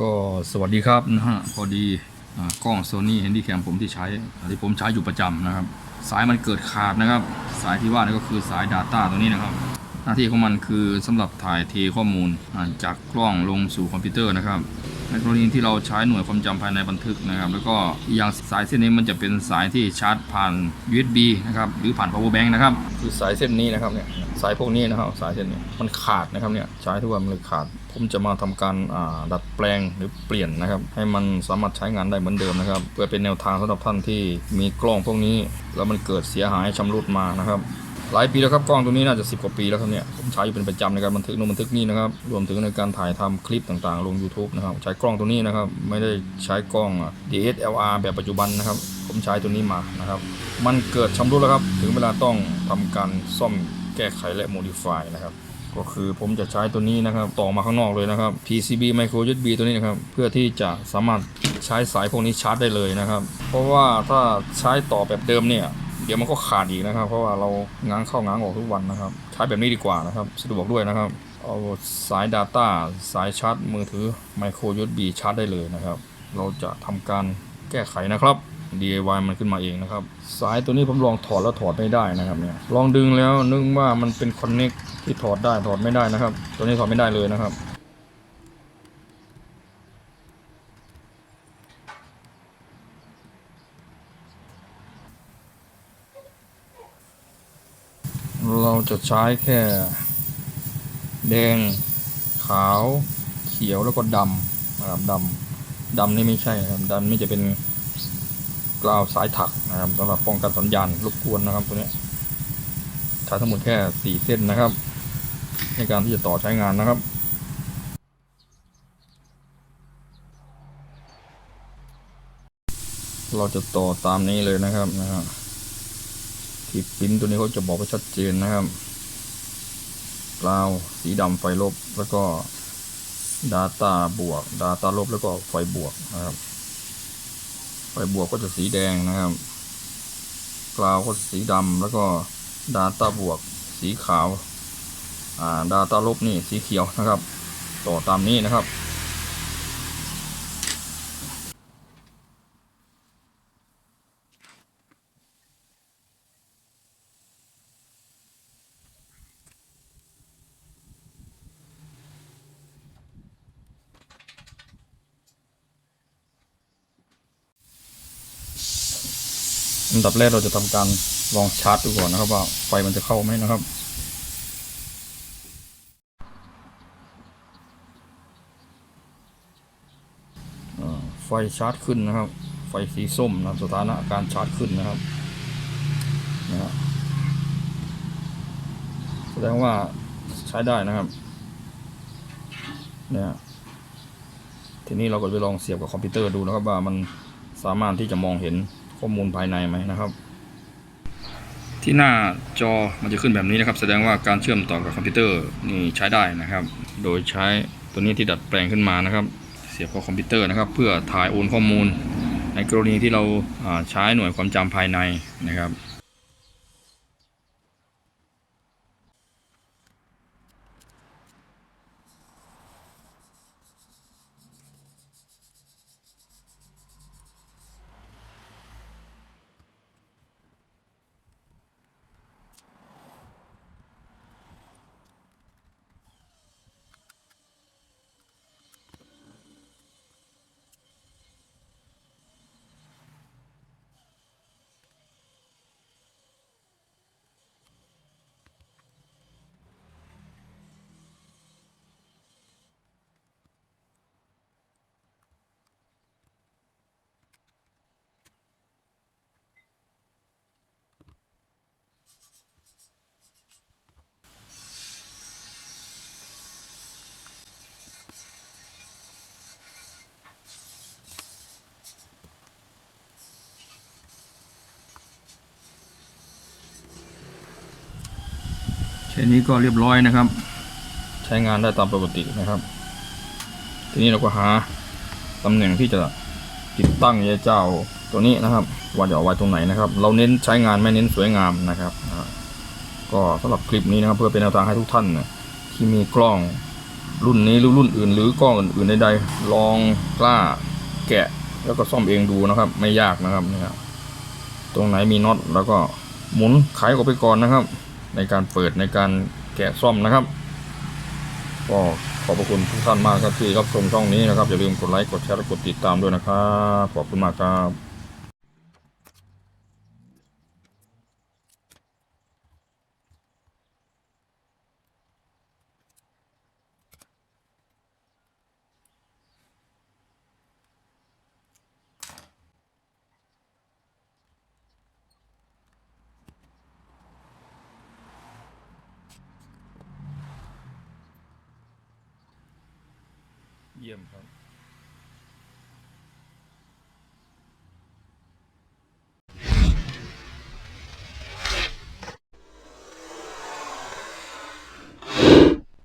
ก็สวัสดีครับนะฮะพอดีกล้องโซนี่เฮนดี้แคมผมที่ใช้ที่ผมใช้อยู่ประจำนะครับ สายมันเกิดขาดนะครับ สายที่ว่านี่ก็คือสาย Data ตัวนี้นะครับ น้าที่ของมันคือสำหรับถ่ายเทข้อมูลจากกล้องลงสู่คอมพิวเตอร์นะครับในกรณีที่เราใช้หน่วยความจำภายในบันทึกนะครับ แล้วก็อย่างสายเส้นนี้มันจะเป็นสายที่ชาร์จผ่าน USB นะครับหรือผ่าน power bank นะครับคือสายเส้นนี้นะครับเนี่ยสายพวกนี้นะครับสายเส้นนี้มันขาดนะครับเนี่ยใช้ทุกวันมันเลยขาด ผมจะมาทำการดัดแปลงหรือเปลี่ยนนะครับ ให้มันสามารถใช้งานได้เหมือนเดิมนะครับ เพื่อเป็นแนวทางสำหรับท่านที่มีกล้องพวกนี้ แล้วมันเกิดเสียหายชำรุดมานะครับ หลายปีแล้วครับกล้องตัวนี้น่าจะ 10 กว่าปีแล้วครับเนี่ยผมใช้อยู่เป็นประจำในการบันทึกนู่นบันทึกนี่นะครับรวมถึงในการถ่ายทำคลิปต่างๆ ลง YouTube นะครับใช้กล้องตัวนี้นะครับไม่ได้ใช้กล้อง DSLR แบบปัจจุบันนะครับผมใช้ตัวนี้มานะครับมันเกิดชำรุดแล้วครับถึงเวลาต้องทำการซ่อมแก้ไขและ modify นะครับก็คือผมจะใช้ตัวนี้นะครับต่อมาข้างนอกเลยนะครับ PCB micro USB ตัวนี้นะครับเพื่อที่จะสามารถใช้สายพวกนี้ชาร์จได้เลยนะครับ เพราะว่าถ้าใช้ต่อแบบเดิมเนี่ย เดี๋ยวมันก็ขาดอีกนะครับ เพราะว่าเราง้างเข้าง้างออกทุกวันนะครับ ใช้แบบนี้ดีกว่านะครับสะดวกด้วยนะครับเอาสาย Data สายชาร์จมือถือ Micro USB ชาร์จได้เลยนะครับ เราจะทำการแก้ไขนะครับ DIY มันขึ้นมาเองนะครับ สายตัวนี้ผมลองถอดแล้วถอดไม่ได้นะครับเนี่ยลองดึงแล้วนึกว่ามันเป็นคอนเน็กที่ถอดได้ถอดไม่ได้นะครับ ตัวนี้ถอดไม่ได้เลยนะครับ เราจะใช้แค่ แดง ขาว เขียวแล้วก็ดำนะครับดำดำนี่ไม่ใช่นะครับดำนี่จะเป็นกราวสายถักนะครับสำหรับป้องกันสัญญาณรบกวนนะครับตัวนี้ใช้ทั้งหมดแค่สี่เส้นนะครับ ในการที่จะต่อใช้งานนะครับเราจะต่อตามนี้เลยนะครับนะครับ ที่ปิ้นตัวนี้เขาจะบอกไว้ชัดเจนนะครับกราวสีดำไฟลบแล้วก็ Data บวก Data ลบแล้วก็ไฟบวกนะครับ ไฟบวกก็จะสีแดงนะครับกราวก็สีดำแล้วก็ Data บวก สีขาว อ่า Data ลบนี่สีเขียวนะครับ ต่อตามนี้นะครับ อันดับแรกเราจะทำการลองชาร์จดูก่อนนะครับว่าไฟมันจะเข้าไหมนะครับ ไฟชาร์จขึ้นนะครับ ไฟสีส้มนะสถานะการชาร์จขึ้นนะครับนะฮะแสดงว่าใช้ได้นะครับเนี่ยทีนี้เราก็ไปลองเสียบกับคอมพิวเตอร์ดูนะครับว่ามันสามารถที่จะมองเห็น ข้อมูลภายในไหมนะครับ ที่หน้าจอมันจะขึ้นแบบนี้นะครับ แสดงว่าการเชื่อมต่อกับคอมพิวเตอร์นี่ใช้ได้นะครับ โดยใช้ตัวนี้ที่ดัดแปลงขึ้นมานะครับ เสียบเข้าคอมพิวเตอร์นะครับ เพื่อถ่ายโอนข้อมูล ในกรณีที่เราอ่าใช้หน่วยความจำภายในนะครับ ค่นี้ก็เรียบร้อยนะครับ ใช้งานได้ตามปกตินะครับ ทีนี้เราก็หาตำแหน่งที่จะติดตั้งยาเจ้าตัวนี้นะครับว่าจะเอาไว้ตรงไหนนะครับ เราเน้นใช้งานไม่เน้นสวยงามนะครับ ก็สำหรับคลิปนี้นะครับ เพื่อเป็นแนวทางให้ทุกท่านนะที่มีกล้องรุ่นนี้หรือรุ่นอื่น หรือกล้องอื่นๆใดๆลองกล้าแกะแล้วก็ซ่อมเองดูนะครับ ไม่ยากนะครับนี่ยตรงไหนมีน็อตแล้วก็หมุนไขออกไปก่อนนะครับ ในการเปิดในการแกะซ่อมนะครับ ก็ขอบพระคุณทุกท่านมากครับที่รับชมช่องนี้นะครับอย่าลืมกดไลค์กดแชร์และกดติดตามด้วยนะครับขอบคุณมากครับ เยี่ยมครับ